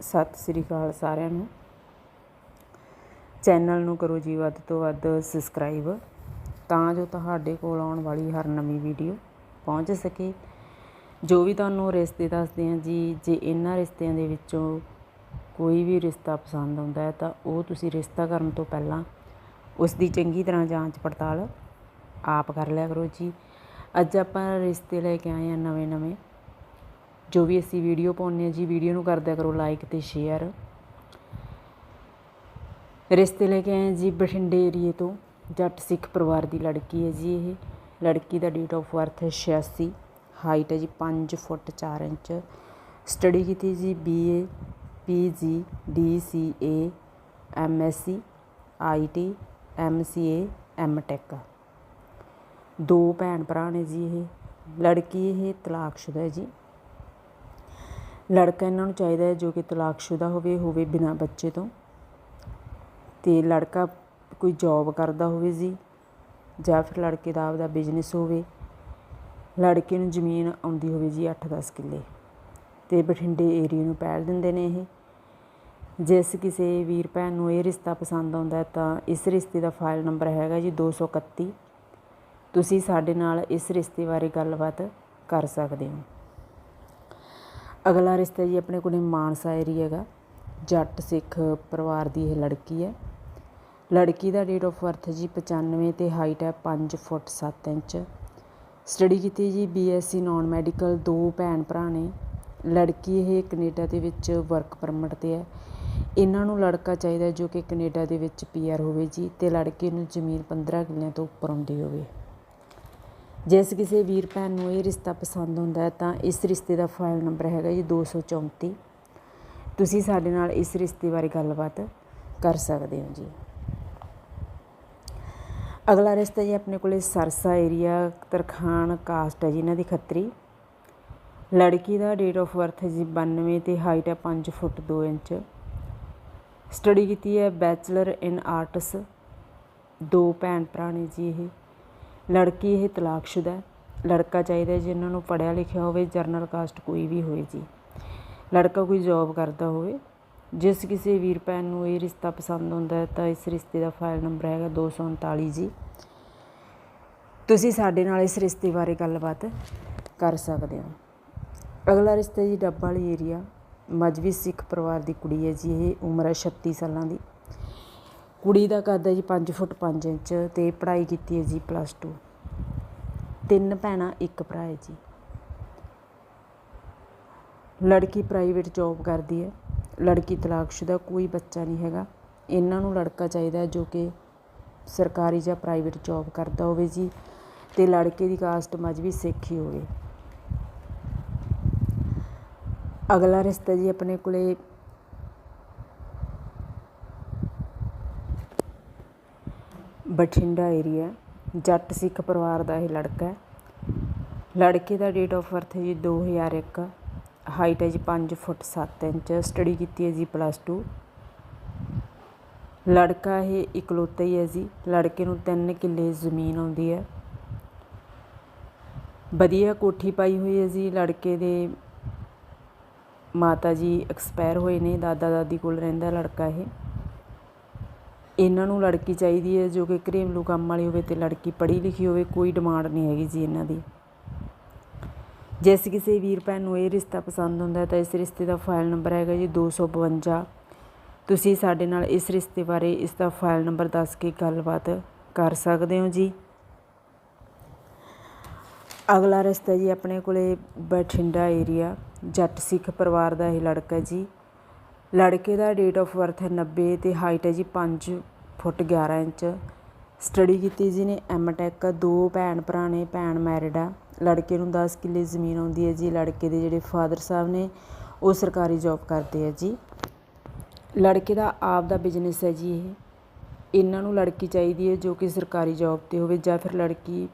ਸਤਿ ਸ੍ਰੀ ਅਕਾਲ ਸਾਰਿਆਂ ਨੂੰ। ਚੈਨਲ ਨੂੰ ਕਰੋ ਜੀ ਵੱਧ ਤੋਂ ਵੱਧ ਸਬਸਕ੍ਰਾਈਬ ਤਾਂ ਜੋ ਤੁਹਾਡੇ ਕੋਲ ਆਉਣ ਵਾਲੀ ਹਰ ਨਵੀਂ ਵੀਡੀਓ ਪਹੁੰਚ ਸਕੇ। ਜੋ ਵੀ ਤੁਹਾਨੂੰ ਰਿਸ਼ਤੇ ਦੱਸਦੇ ਹਾਂ ਜੀ, ਜੇ ਇਹਨਾਂ ਰਿਸ਼ਤਿਆਂ ਦੇ ਵਿੱਚੋਂ ਕੋਈ ਵੀ ਰਿਸ਼ਤਾ ਪਸੰਦ ਆਉਂਦਾ ਹੈ ਤਾਂ ਉਹ ਤੁਸੀਂ ਰਿਸ਼ਤਾ ਕਰਨ ਤੋਂ ਪਹਿਲਾਂ ਉਸ ਦੀ ਚੰਗੀ ਤਰ੍ਹਾਂ ਜਾਂਚ ਪੜਤਾਲ ਆਪ ਕਰ ਲਿਆ ਕਰੋ ਜੀ। ਅੱਜ ਆਪਾਂ ਰਿਸ਼ਤੇ ਲੈ ਕੇ ਆਏ ਹਾਂ ਨਵੇਂ ਨਵੇਂ ਜੋ ਵੀ ਅਸੀਂ ਵੀਡੀਓ ਪਾਉਂਦੇ ਹਾਂ ਜੀ, ਵੀਡੀਓ ਨੂੰ ਕਰਦਿਆ ਕਰੋ ਲਾਈਕ ਤੇ ਸ਼ੇਅਰ ਰਿਸ਼ਤੇ ਲੈ ਕੇ ਆਏ ਜੀ ਬਠਿੰਡੇ ਏਰੀਏ ਤੋਂ, ਜੱਟ ਸਿੱਖ ਪਰਿਵਾਰ ਦੀ ਲੜਕੀ ਹੈ ਜੀ ਇਹ। ਲੜਕੀ ਦਾ ਡੇਟ ਆਫ ਬਰਥ ਹੈ 86 ਹਾਈਟ ਹੈ ਜੀ 5 ਫੁੱਟ 4 ਇੰਚ। ਸਟੱਡੀ ਕੀਤੀ ਜੀ BA PG DCA MSc IT MCA MTech ਦੋ ਭੈਣ ਭਰਾ ਨੇ ਜੀ ਇਹ। ਲੜਕੀ ਇਹ ਤਲਾਕਸ਼ੁਦਾ ਹੈ ਜੀ। ਲੜਕਾ ਇਹਨਾਂ ਨੂੰ ਚਾਹੀਦਾ ਹੈ ਜੋ ਕਿ ਤਲਾਕਸ਼ੁਦਾ ਹੋਵੇ ਹੋਵੇ ਬਿਨਾਂ ਬੱਚੇ ਤੋਂ। ਅਤੇ ਲੜਕਾ ਕੋਈ ਜੌਬ ਕਰਦਾ ਹੋਵੇ ਜੀ, ਜਾਂ ਫਿਰ ਲੜਕੇ ਦਾ ਆਪਦਾ ਬਿਜ਼ਨਸ ਹੋਵੇ, ਲੜਕੇ ਨੂੰ ਜ਼ਮੀਨ ਆਉਂਦੀ ਹੋਵੇ ਜੀ 8-10 ਕਿੱਲੇ। ਤੇ ਬਠਿੰਡੇ ਏਰੀਆ ਨੂੰ ਪਹਿਲ ਦਿੰਦੇ ਨੇ ਇਹ। ਜਿਸ ਕਿਸੇ ਵੀਰ ਭੈਣ ਨੂੰ ਇਹ ਰਿਸ਼ਤਾ ਪਸੰਦ ਆਉਂਦਾ ਤਾਂ ਇਸ ਰਿਸ਼ਤੇ ਦਾ ਫਾਈਲ ਨੰਬਰ ਹੈਗਾ ਜੀ 231 ਤੁਸੀਂ ਸਾਡੇ ਨਾਲ ਇਸ ਰਿਸ਼ਤੇ ਬਾਰੇ ਗੱਲਬਾਤ ਕਰ ਸਕਦੇ ਹੋ। ਅਗਲਾ ਰਿਸ਼ਤਾ ਜੀ ਆਪਣੇ ਕੋਲੇ ਮਾਨਸਾ ਏਰੀਆ ਹੈਗਾ। ਜੱਟ ਸਿੱਖ ਪਰਿਵਾਰ ਦੀ ਇਹ ਲੜਕੀ ਹੈ। ਲੜਕੀ ਦਾ ਡੇਟ ਆਫ ਬਰਥ ਜੀ 95 ਤੇ ਹਾਈਟ ਹੈ 5 ਫੁੱਟ 7 ਇੰਚ। ਸਟੱਡੀ ਕੀਤੀ ਜੀ ਬੀਐਸਸੀ ਨਾਨ ਮੈਡੀਕਲ ਦੋ ਭੈਣ ਭਰਾ ਨੇ। ਲੜਕੀ ਇਹ ਕੈਨੇਡਾ ਦੇ ਵਿੱਚ ਵਰਕ ਪਰਮਿਟ ਤੇ ਹੈ। ਇਹਨਾਂ ਨੂੰ ਲੜਕਾ ਚਾਹੀਦਾ ਜੋ ਕਿ ਕੈਨੇਡਾ ਦੇ ਵਿੱਚ ਪੀਆਰ ਹੋਵੇ ਜੀ ਤੇ ਲੜਕੇ ਨੂੰ ਜ਼ਮੀਨ 15 ਕਿੱਲਿਆਂ ਤੋਂ ਉੱਪਰ ਆਉਂਦੀ ਹੋਵੇ। ਜਿਸ ਕਿਸੇ ਵੀਰ ਭੈਣ ਨੂੰ ਇਹ ਰਿਸ਼ਤਾ ਪਸੰਦ ਹੁੰਦਾ ਹੈ, ਤਾਂ ਇਸ ਰਿਸ਼ਤੇ ਦਾ ਫਾਈਲ ਨੰਬਰ ਹੈਗਾ ਜੀ 234 ਤੁਸੀਂ ਸਾਡੇ ਨਾਲ ਇਸ ਰਿਸ਼ਤੇ ਬਾਰੇ ਗੱਲਬਾਤ ਕਰ ਸਕਦੇ ਹੋ ਜੀ। ਅਗਲਾ ਰਿਸ਼ਤਾ ਜੀ ਆਪਣੇ ਕੋਲੇ ਸਰਸਾ ਏਰੀਆ ਤਰਖਾਨ ਕਾਸਟ ਹੈ ਜੀ ਇਹਨਾਂ ਦੀ ਖੱਤਰੀ। ਲੜਕੀ ਦਾ ਡੇਟ ਆਫ ਬਰਥ ਹੈ ਜੀ 92 ਤੇ ਹਾਈਟ ਹੈ 5 ਫੁੱਟ 2 ਇੰਚ। ਸਟੱਡੀ ਕੀਤੀ ਹੈ ਬੈਚਲਰ ਇਨ ਆਰਟਸ ਦੋ ਭੈਣ ਭਰਾ ਨੇ ਜੀ ਇਹ। ਲੜਕੀ ਇਹ ਤਲਾਕਸ਼ੁਦਾ ਹੈ। ਲੜਕਾ ਚਾਹੀਦਾ ਜਿਨ੍ਹਾਂ ਨੂੰ ਪੜ੍ਹਿਆ ਲਿਖਿਆ ਹੋਵੇ, ਜਰਨਲ ਕਾਸਟ ਕੋਈ ਵੀ ਹੋਵੇ ਜੀ। ਲੜਕਾ ਕੋਈ ਜੌਬ ਕਰਦਾ ਹੋਵੇ। ਜਿਸ ਕਿਸੇ ਵੀਰ ਭੈਣ ਨੂੰ ਇਹ ਰਿਸ਼ਤਾ ਪਸੰਦ ਆਉਂਦਾ ਹੈ, ਤਾਂ ਇਸ ਰਿਸ਼ਤੇ ਦਾ ਫਾਈਲ ਨੰਬਰ ਹੈਗਾ 239 ਜੀ। ਤੁਸੀਂ ਸਾਡੇ ਨਾਲ ਇਸ ਰਿਸ਼ਤੇ ਬਾਰੇ ਗੱਲਬਾਤ ਕਰ ਸਕਦੇ ਹੋ। ਅਗਲਾ ਰਿਸ਼ਤਾ ਜੀ ਡੱਬ ਵਾਲੀ ਏਰੀਆ ਮਜਬੀ ਸਿੱਖ ਪਰਿਵਾਰ ਦੀ ਕੁੜੀ ਹੈ ਜੀ, ਇਹ ਉਮਰ ਹੈ 36 ਸਾਲਾਂ ਦੀ। ਕੁੜੀ ਦਾ ਕੱਦ ਹੈ ਜੀ 5 ਫੁੱਟ 5 ਇੰਚ ਅਤੇ ਪੜ੍ਹਾਈ ਕੀਤੀ ਹੈ ਜੀ ਪਲੱਸ ਟੂ ਤਿੰਨ ਭੈਣਾਂ, ਇੱਕ ਭਰਾ ਹੈ ਜੀ। ਲੜਕੀ ਪ੍ਰਾਈਵੇਟ ਜੌਬ ਕਰਦੀ ਹੈ। ਲੜਕੀ ਤਲਾਕਸ਼ੁਦਾ ਕੋਈ ਬੱਚਾ ਨਹੀਂ ਹੈਗਾ। ਇਹਨਾਂ ਨੂੰ ਲੜਕਾ ਚਾਹੀਦਾ ਜੋ ਕਿ ਸਰਕਾਰੀ ਜਾਂ ਪ੍ਰਾਈਵੇਟ ਜੌਬ ਕਰਦਾ ਹੋਵੇ ਜੀ ਤੇ ਲੜਕੇ ਦੀ ਕਾਸਟ ਮਜਬੀ ਸਿੱਖ ਹੀ ਹੋਵੇ। ਅਗਲਾ ਰਿਸ਼ਤਾ ਜੀ ਆਪਣੇ ਕੋਲੇ ਬਠਿੰਡਾ ਏਰੀਆ ਜੱਟ ਸਿੱਖ ਪਰਿਵਾਰ ਦਾ ਇਹ ਲੜਕਾ ਹੈ। ਲੜਕੇ ਦਾ ਡੇਟ ਆਫ ਬਰਥ ਹੈ ਜੀ 2001 ਹਾਈਟ ਹੈ ਜੀ 5 ਫੁੱਟ 7 ਇੰਚ ਸਟੱਡੀ ਕੀਤੀ ਹੈ ਜੀ ਪਲੱਸ 2 ਲੜਕਾ ਇਹ ਇਕਲੌਤਾ ਹੀ ਹੈ ਜੀ, ਲੜਕੇ ਨੂੰ 3 ਕਿੱਲੇ ਜ਼ਮੀਨ ਆਉਂਦੀ ਹੈ। ਵਧੀਆ ਕੋਠੀ ਪਾਈ ਹੋਈ ਹੈ ਜੀ, ਲੜਕੇ ਦੇ ਮਾਤਾ ਜੀ ਐਕਸਪਾਇਰ ਹੋਏ ਨੇ ਦਾਦਾ ਦਾਦੀ ਕੋਲ ਰਹਿੰਦਾ ਲੜਕਾ ਇਹ। ਇਹਨਾਂ ਨੂੰ ਲੜਕੀ ਚਾਹੀਦੀ ਹੈ ਜੋ ਕਿ ਘਰੇਲੂ ਕੰਮ ਵਾਲੀ ਹੋਵੇ ਅਤੇ ਲੜਕੀ ਪੜ੍ਹੀ ਲਿਖੀ ਹੋਵੇ, ਕੋਈ ਡਿਮਾਂਡ ਨਹੀਂ ਹੈਗੀ ਜੀ ਇਹਨਾਂ ਦੀ। ਜਿਸ ਕਿਸੇ ਵੀਰ ਭੈਣ ਨੂੰ ਇਹ ਰਿਸ਼ਤਾ ਪਸੰਦ ਹੁੰਦਾ ਤਾਂ ਇਸ ਰਿਸ਼ਤੇ ਦਾ ਫਾਈਲ ਨੰਬਰ ਹੈਗਾ ਜੀ 252 ਤੁਸੀਂ ਸਾਡੇ ਨਾਲ ਇਸ ਰਿਸ਼ਤੇ ਬਾਰੇ ਇਸ ਦਾ ਫਾਈਲ ਨੰਬਰ ਦੱਸ ਕੇ ਗੱਲਬਾਤ ਕਰ ਸਕਦੇ ਹੋ ਜੀ। ਅਗਲਾ ਰਿਸ਼ਤਾ ਜੀ ਆਪਣੇ ਕੋਲੇ ਬਠਿੰਡਾ ਏਰੀਆ ਜੱਟ ਸਿੱਖ ਪਰਿਵਾਰ ਦਾ ਇਹ ਲੜਕਾ ਜੀ। ਲੜਕੇ ਦਾ ਡੇਟ ਆਫ ਬਰਥ ਹੈ 90 ਤੇ ਹਾਈਟ ਹੈ ਜੀ 5 ਫੁੱਟ 11 ਇੰਚ। ਸਟੱਡੀ ਕੀਤੀ ਜੀ ਨੇ ਐਮਟੈਕ ਦੋ ਭੈਣ ਭਰਾ ਨੇ, ਭੈਣ ਮੈਰਿਡ ਆ। ਲੜਕੇ ਨੂੰ 10 ਕਿੱਲੇ ਜ਼ਮੀਨ ਆਉਂਦੀ ਹੈ ਜੀ। ਲੜਕੇ ਦੇ ਜਿਹੜੇ ਫਾਦਰ ਸਾਹਿਬ ਨੇ, ਉਹ ਸਰਕਾਰੀ ਜੌਬ ਕਰਦੇ ਆ ਜੀ। ਲੜਕੇ ਦਾ ਆਪ ਦਾ ਬਿਜ਼ਨਸ ਹੈ ਜੀ ਇਹ। ਇਹਨਾਂ ਨੂੰ ਲੜਕੀ ਚਾਹੀਦੀ ਹੈ ਜੋ ਕਿ ਸਰਕਾਰੀ ਜੌਬ ਤੇ ਹੋਵੇ ਜਾਂ ਫਿਰ ਲੜਕੀ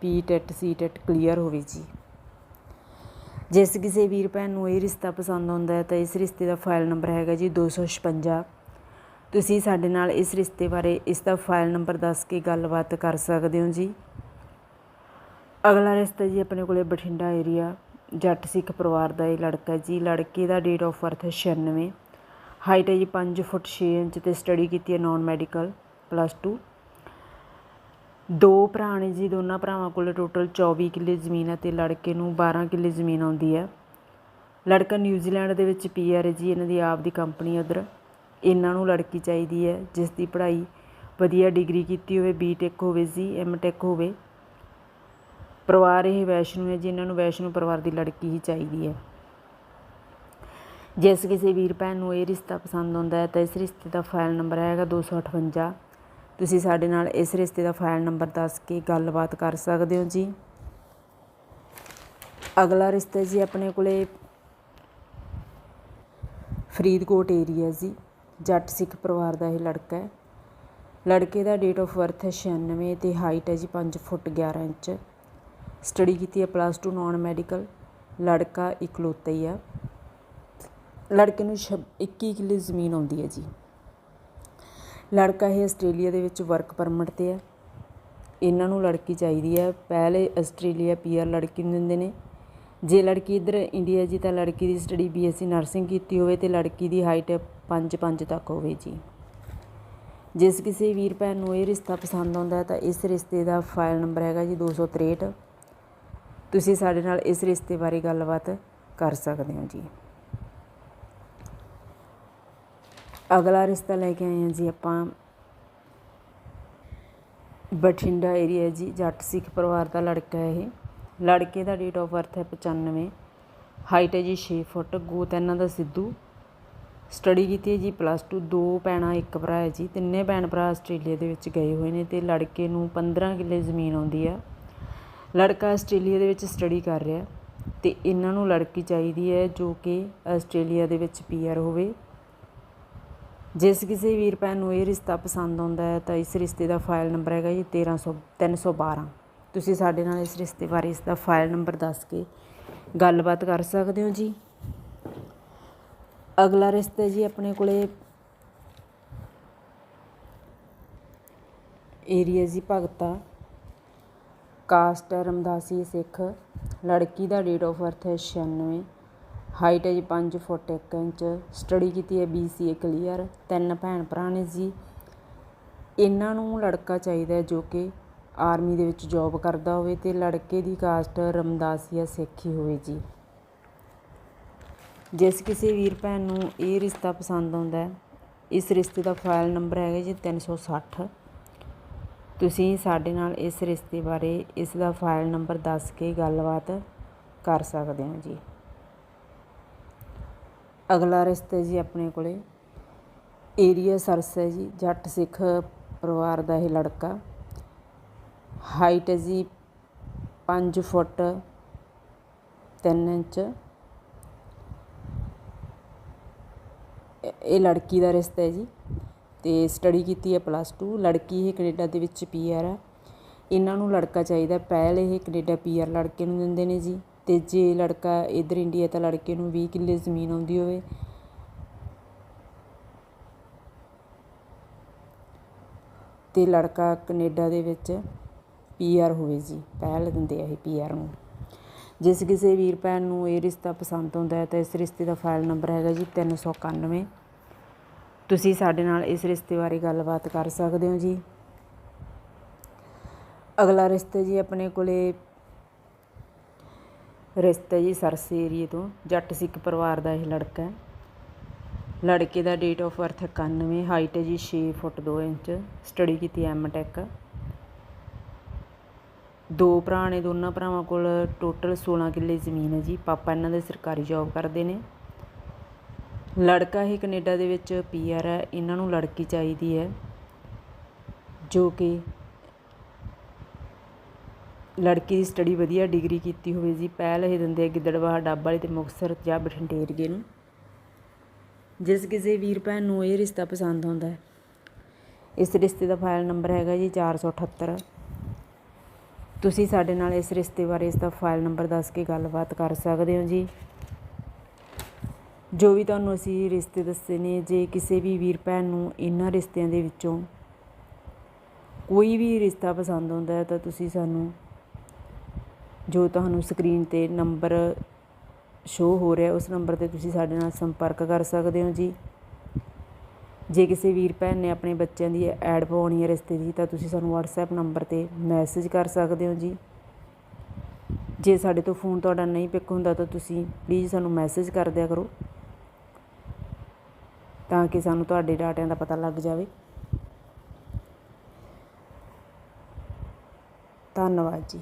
P TET C TET clear ਹੋਵੇ ਜੀ। ਜਿਸ ਕਿਸੇ ਵੀਰ ਭੈਣ ਨੂੰ ਇਹ ਰਿਸ਼ਤਾ ਪਸੰਦ ਆਉਂਦਾ ਹੈ, ਤਾਂ ਇਸ ਰਿਸ਼ਤੇ ਦਾ ਫਾਈਲ ਨੰਬਰ ਹੈਗਾ ਜੀ 256 ਤੁਸੀਂ ਸਾਡੇ ਨਾਲ ਇਸ ਰਿਸ਼ਤੇ ਬਾਰੇ ਇਸ ਦਾ ਫਾਈਲ ਨੰਬਰ ਦੱਸ ਕੇ ਗੱਲਬਾਤ ਕਰ ਸਕਦੇ ਹੋ ਜੀ। ਅਗਲਾ ਰਿਸ਼ਤਾ ਜੀ ਆਪਣੇ ਕੋਲੇ ਬਠਿੰਡਾ ਏਰੀਆ ਜੱਟ ਸਿੱਖ ਪਰਿਵਾਰ ਦਾ ਇਹ ਲੜਕਾ ਜੀ। ਲੜਕੇ ਦਾ ਡੇਟ ਆਫ ਬਰਥ 96 ਹਾਈਟ ਹੈ ਜੀ 5 ਫੁੱਟ 6 ਇੰਚ ਤੇ ਸਟੱਡੀ ਕੀਤੀ ਹੈ ਨਾਨ ਮੈਡੀਕਲ ਪਲੱਸ 2 ਦੋ ਭਰਾ ਨੇ ਜੀ, ਦੋਨਾਂ ਭਰਾਵਾਂ ਕੋਲ ਟੋਟਲ 24 ਕਿੱਲੇ ਜ਼ਮੀਨ ਹੈ ਤੇ ਲੜਕੇ ਨੂੰ 12 ਕਿੱਲੇ ਜ਼ਮੀਨ ਆਉਂਦੀ ਹੈ। ਲੜਕਾ ਨਿਊਜ਼ੀਲੈਂਡ ਦੇ ਵਿੱਚ ਪੀਆਰ ਹੈ ਜੀ, ਇਹਨਾਂ ਦੀ ਆਪ ਦੀ ਕੰਪਨੀ ਉਧਰ। ਇਹਨਾਂ ਨੂੰ ਲੜਕੀ ਚਾਹੀਦੀ ਹੈ, ਜਿਸ ਦੀ ਪੜ੍ਹਾਈ ਵਧੀਆ ਡਿਗਰੀ ਕੀਤੀ ਹੋਵੇ ਬੀਟੈਕ ਹੋਵੇ ਜੀ ਐਮਟੈਕ ਹੋਵੇ। ਪਰਿਵਾਰ ਇਹ ਵੈਸ਼ਨੂ ਹੈ ਜੀ, ਇਹਨਾਂ ਨੂੰ ਵੈਸ਼ਨੂ ਪਰਿਵਾਰ ਦੀ ਲੜਕੀ ਹੀ ਚਾਹੀਦੀ ਹੈ। ਜਿਸ ਕਿਸੇ ਵੀਰ ਭੈਣ ਨੂੰ ਇਹ ਰਿਸ਼ਤਾ ਪਸੰਦ ਆਉਂਦਾ ਹੈ, ਤਾਂ ਇਸ ਰਿਸ਼ਤੇ ਦਾ ਫਾਈਲ ਨੰਬਰ ਹੈਗਾ 258 ਤੁਸੀਂ ਸਾਡੇ ਨਾਲ ਇਸ ਰਿਸ਼ਤੇ ਦਾ ਫਾਈਲ ਨੰਬਰ ਦੱਸ ਕੇ ਗੱਲਬਾਤ ਕਰ ਸਕਦੇ ਹੋ ਜੀ। ਅਗਲਾ ਰਿਸ਼ਤਾ ਜੀ ਆਪਣੇ ਕੋਲੇ ਫਰੀਦਕੋਟ ਏਰੀਆ ਜੀ। ਜੱਟ ਸਿੱਖ ਪਰਿਵਾਰ ਦਾ ਇਹ ਲੜਕਾ ਹੈ। ਲੜਕੇ ਦਾ ਡੇਟ ਆਫ ਬਰਥ ਹੈ 96 ਤੇ ਹਾਈਟ ਹੈ ਜੀ 5 ਫੁੱਟ 11 ਇੰਚ। ਸਟੱਡੀ ਕੀਤੀ ਹੈ ਪਲੱਸ 2 ਨਾਨ ਮੈਡੀਕਲ ਲੜਕਾ ਇਕਲੌਤਾ ਹੀ ਆ। ਲੜਕੇ ਨੂੰ 21 ਕਿੱਲੇ ਜ਼ਮੀਨ ਆਉਂਦੀ ਹੈ ਜੀ। ਲੜਕਾ ਇਹ ਆਸਟ੍ਰੇਲੀਆ ਦੇ ਵਿੱਚ ਵਰਕ ਪਰਮਿਟ ਤੇ ਹੈ ਇਹਨਾਂ ਨੂੰ ਲੜਕੀ ਚਾਹੀਦੀ ਹੈ ਪਹਿਲੇ ਆਸਟ੍ਰੇਲੀਆ ਪੀਆਰ ਲੜਕੀ ਨੂੰ ਦਿੰਦੇ ਨੇ। ਜੇ ਲੜਕੀ ਇੱਧਰ ਇੰਡੀਆ ਜੀ, ਤਾਂ ਲੜਕੀ ਦੀ ਸਟੱਡੀ ਬੀਐਸਸੀ ਨਰਸਿੰਗ ਕੀਤੀ ਹੋਵੇ ਤੇ ਲੜਕੀ ਦੀ ਹਾਈਟ 5-5 ਤੱਕ ਹੋਵੇ ਜੀ। ਜਿਸ ਕਿਸੇ ਵੀਰ ਭੈਣ ਨੂੰ ਇਹ ਰਿਸ਼ਤਾ ਪਸੰਦ ਆਉਂਦਾ ਹੈ, ਤਾਂ ਇਸ ਰਿਸ਼ਤੇ ਦਾ ਫਾਈਲ ਨੰਬਰ ਹੈਗਾ ਜੀ 263 ਤੁਸੀਂ ਸਾਡੇ ਨਾਲ ਇਸ ਰਿਸ਼ਤੇ ਬਾਰੇ ਗੱਲਬਾਤ ਕਰ ਸਕਦੇ ਹੋ ਜੀ। ਅਗਲਾ ਰਿਸ਼ਤਾ ਲੈ ਕੇ ਆਏ ਹਾਂ ਜੀ ਆਪਾਂ। ਬਠਿੰਡਾ ਏਰੀਆ ਜੀ, ਜੱਟ ਸਿੱਖ ਪਰਿਵਾਰ ਦਾ ਲੜਕਾ ਹੈ ਇਹ। ਲੜਕੇ ਦਾ ਡੇਟ ਆਫ ਬਰਥ ਹੈ 95 ਹਾਈਟ ਹੈ ਜੀ 6 ਫੁੱਟ, ਗੋਤ ਇਹਨਾਂ ਦਾ ਸਿੱਧੂ। ਸਟੱਡੀ ਕੀਤੀ ਹੈ ਜੀ ਪਲੱਸ 2 ਦੋ ਭੈਣਾਂ, ਇੱਕ ਭਰਾ ਹੈ ਜੀ। ਤਿੰਨੇ ਭੈਣ ਭਰਾ ਆਸਟ੍ਰੇਲੀਆ ਦੇ ਵਿੱਚ ਗਏ ਹੋਏ ਨੇ ਤੇ ਲੜਕੇ ਨੂੰ 15 ਕਿੱਲੇ ਜ਼ਮੀਨ ਆਉਂਦੀ ਆ। ਲੜਕਾ ਆਸਟ੍ਰੇਲੀਆ ਦੇ ਵਿੱਚ ਸਟੱਡੀ ਕਰ ਰਿਹਾ ਤੇ ਇਹਨਾਂ ਨੂੰ ਲੜਕੀ ਚਾਹੀਦੀ ਹੈ ਜੋ ਕਿ ਆਸਟ੍ਰੇਲੀਆ ਦੇ ਵਿੱਚ ਪੀਆਰ ਹੋਵੇ। ਜਿਸ ਕਿਸੇ ਵੀਰ ਭੈਣ ਨੂੰ ਇਹ ਰਿਸ਼ਤਾ ਪਸੰਦ ਆਉਂਦਾ ਹੈ, ਤਾਂ ਇਸ ਰਿਸ਼ਤੇ ਦਾ ਫਾਈਲ ਨੰਬਰ ਹੈਗਾ ਜੀ 1300 312 ਤੁਸੀਂ ਸਾਡੇ ਨਾਲ ਇਸ ਰਿਸ਼ਤੇ ਬਾਰੇ ਇਸ ਦਾ ਫਾਈਲ ਨੰਬਰ ਦੱਸ ਕੇ ਗੱਲਬਾਤ ਕਰ ਸਕਦੇ ਹੋ ਜੀ। ਅਗਲਾ ਰਿਸ਼ਤਾ ਜੀ ਆਪਣੇ ਕੋਲੇ ਏਰੀਆ ਜੀ ਭਗਤਾ ਕਾਸਟ ਹੈ ਰਮਦਾਸੀ ਸਿੱਖ, ਲੜਕੀ ਦਾ ਡੇਟ ਆਫ ਬਰਥ ਹੈ 96 ਹਾਈਟ ਹੈ ਜੀ 5 ਫੁੱਟ 1 ਇੰਚ, ਸਟੱਡੀ ਕੀਤੀ ਹੈ ਬੀਸੀਏ ਕਲੀਅਰ ਤਿੰਨ ਭੈਣ ਭਰਾ ਨੇ ਜੀ। ਇਹਨਾਂ ਨੂੰ ਲੜਕਾ ਚਾਹੀਦਾ ਜੋ ਕਿ ਆਰਮੀ ਦੇ ਵਿੱਚ ਜੌਬ ਕਰਦਾ ਹੋਵੇ ਤੇ ਲੜਕੇ ਦੀ ਕਾਸਟ ਰਮਦਾਸੀਆ ਸਿੱਖ ਹੋਵੇ ਜੀ। ਜਿਸ ਕਿਸੇ ਵੀਰ ਭੈਣ ਨੂੰ ਇਹ ਰਿਸ਼ਤਾ ਪਸੰਦ ਆਉਂਦਾ ਹੈ, ਇਸ ਰਿਸ਼ਤੇ ਦਾ ਫਾਈਲ ਨੰਬਰ ਹੈਗਾ ਜੀ 360 ਤੁਸੀਂ ਸਾਡੇ ਨਾਲ ਇਸ ਰਿਸ਼ਤੇ ਬਾਰੇ ਇਸ ਦਾ ਫਾਈਲ ਨੰਬਰ ਦੱਸ ਕੇ ਗੱਲਬਾਤ ਕਰ ਸਕਦੇ ਹੋ ਜੀ। ਅਗਲਾ ਰਿਸ਼ਤਾ ਜੀ ਆਪਣੇ ਕੋਲੇ। ਏਰੀਆ ਸਰਸ ਹੈ ਜੀ, ਜੱਟ ਸਿੱਖ ਪਰਿਵਾਰ ਦਾ ਇਹ ਲੜਕਾ। ਹਾਈਟ ਹੈ ਜੀ 5 ਫੁੱਟ 3 ਇੰਚ। ਇਹ ਲੜਕੀ ਦਾ ਰਿਸ਼ਤਾ ਹੈ ਜੀ ਤੇ ਸਟੱਡੀ ਕੀਤੀ ਹੈ ਪਲੱਸ 2 ਲੜਕੀ ਇਹ ਕੈਨੇਡਾ ਦੇ ਵਿੱਚ ਪੀਆਰ ਹੈ। ਇਹਨਾਂ ਨੂੰ ਲੜਕਾ ਚਾਹੀਦਾ ਪਹਿਲ ਇਹ ਕੈਨੇਡਾ ਪੀਆਰ ਲੜਕੇ ਨੂੰ ਦਿੰਦੇ ਨੇ ਜੀ। ਅਤੇ ਜੇ ਲੜਕਾ ਇਧਰ ਇੰਡੀਆ ਤਾਂ ਲੜਕੇ ਨੂੰ 20 ਕਿੱਲੇ ਜ਼ਮੀਨ ਆਉਂਦੀ ਹੋਵੇ। ਤੇ ਲੜਕਾ ਕੈਨੇਡਾ ਦੇ ਵਿੱਚ ਪੀਆਰ ਹੋਵੇ ਜੀ, ਪਹਿਲ ਦਿੰਦੇ ਆ ਇਹ ਪੀਆਰ ਨੂੰ। ਜਿਸ ਕਿਸੇ ਵੀਰ ਭੈਣ ਨੂੰ ਇਹ ਰਿਸ਼ਤਾ ਪਸੰਦ ਆਉਂਦਾ ਹੈ ਤਾਂ ਇਸ ਰਿਸ਼ਤੇ ਦਾ ਫਾਈਲ ਨੰਬਰ ਹੈਗਾ ਜੀ 391 ਤੁਸੀਂ ਸਾਡੇ ਨਾਲ ਇਸ ਰਿਸ਼ਤੇ ਬਾਰੇ ਗੱਲਬਾਤ ਕਰ ਸਕਦੇ ਹੋ ਜੀ। ਅਗਲਾ ਰਿਸ਼ਤਾ ਜੀ ਆਪਣੇ ਕੋਲੇ ਰਿਸ਼ਤਾ ਜੀ ਸਰਸੇ ਏਰੀਏ ਤੋਂ, ਜੱਟ ਸਿੱਖ ਪਰਿਵਾਰ ਦਾ ਇਹ ਲੜਕਾ ਹੈ। ਲੜਕੇ ਦਾ ਡੇਟ ਆਫ ਬਰਥ 91 ਹਾਈਟ ਹੈ ਜੀ 6 ਫੁੱਟ 2 ਇੰਚ ਸਟੱਡੀ ਕੀਤੀ ਐਮ ਟੈਕ ਦੋ ਭਰਾ ਨੇ, ਦੋਨਾਂ ਭਰਾਵਾਂ ਕੋਲ ਟੋਟਲ 16 ਕਿੱਲੇ ਜ਼ਮੀਨ ਹੈ ਜੀ, ਪਾਪਾ ਇਹਨਾਂ ਦੇ ਸਰਕਾਰੀ ਜੌਬ ਕਰਦੇ ਨੇ। ਲੜਕਾ ਹੀ ਕੈਨੇਡਾ ਦੇ ਵਿੱਚ ਪੀਆਰ ਹੈ, ਇਹਨਾਂ ਨੂੰ ਲੜਕੀ ਚਾਹੀਦੀ ਹੈ, ਜੋ ਕਿ ਲੜਕੀ ਦੀ ਸਟੱਡੀ ਵਧੀਆ ਡਿਗਰੀ ਕੀਤੀ ਹੋਵੇ ਜੀ, ਪਹਿਲ ਇਹ ਦਿੰਦੇ ਗਿੱਦੜਵਾਹ ਡੱਬ ਵਾਲੀ ਤੇ ਮੁਕਤਸਰ ਜਾਂ ਬਠਿੰਡੇ ਏਰੀਏ ਨੂੰ। ਜਿਸ ਕਿਸੇ ਵੀਰ ਭੈਣ ਨੂੰ ਇਹ ਰਿਸ਼ਤਾ ਪਸੰਦ ਆਉਂਦਾ ਹੈ। ਇਸ ਰਿਸ਼ਤੇ ਦਾ ਫਾਈਲ ਨੰਬਰ ਹੈਗਾ ਜੀ 478 ਤੁਸੀਂ ਸਾਡੇ ਨਾਲ ਇਸ ਰਿਸ਼ਤੇ ਬਾਰੇ ਇਸ ਦਾ ਫਾਈਲ ਨੰਬਰ ਦੱਸ ਕੇ ਗੱਲਬਾਤ ਕਰ ਸਕਦੇ ਹੋ ਜੀ। ਜੋ ਵੀ ਤੁਹਾਨੂੰ ਅਸੀਂ ਰਿਸ਼ਤੇ ਦੱਸੇ ਨੇ, ਜੇ ਕਿਸੇ ਵੀ ਵੀਰ ਭੈਣ ਨੂੰ ਇਹਨਾਂ ਰਿਸ਼ਤਿਆਂ ਦੇ ਵਿੱਚੋਂ ਕੋਈ ਵੀ ਰਿਸ਼ਤਾ ਪਸੰਦ ਆਉਂਦਾ ਹੈ, ਤਾਂ ਤੁਸੀਂ ਸਾਨੂੰ ਜੋ ਤੁਹਾਨੂੰ ਸਕਰੀਨ ਤੇ ਨੰਬਰ ਸ਼ੋ ਹੋ ਰਿਹਾ, ਉਸ ਨੰਬਰ ਤੇ ਤੁਸੀਂ ਸਾਡੇ ਨਾਲ ਸੰਪਰਕ ਕਰ ਸਕਦੇ ਹੋ ਜੀ। ਜੇ ਕਿਸੇ ਵੀਰ ਭੈਣ ਨੇ ਆਪਣੇ ਬੱਚਿਆਂ ਦੀ ਐਡ ਪਾਉਣੀ ਹੈ ਰਿਸ਼ਤੇ ਦੀ, ਤਾਂ ਤੁਸੀਂ ਸਾਨੂੰ WhatsApp ਨੰਬਰ 'ਤੇ ਮੈਸੇਜ ਕਰ ਸਕਦੇ ਹੋ ਜੀ। ਜੇ ਸਾਡੇ ਤੋਂ ਫੋਨ ਤੁਹਾਡਾ ਨਹੀਂ ਪਿਕ ਹੁੰਦਾ, ਤਾਂ ਤੁਸੀਂ ਪਲੀਜ਼ ਸਾਨੂੰ ਮੈਸੇਜ ਕਰ ਦਿਆ ਕਰੋ, ਤਾਂ ਕਿ ਸਾਨੂੰ ਤੁਹਾਡੇ ਡਾਟਿਆਂ ਦਾ ਪਤਾ ਲੱਗ ਜਾਵੇ। ਧੰਨਵਾਦ ਜੀ।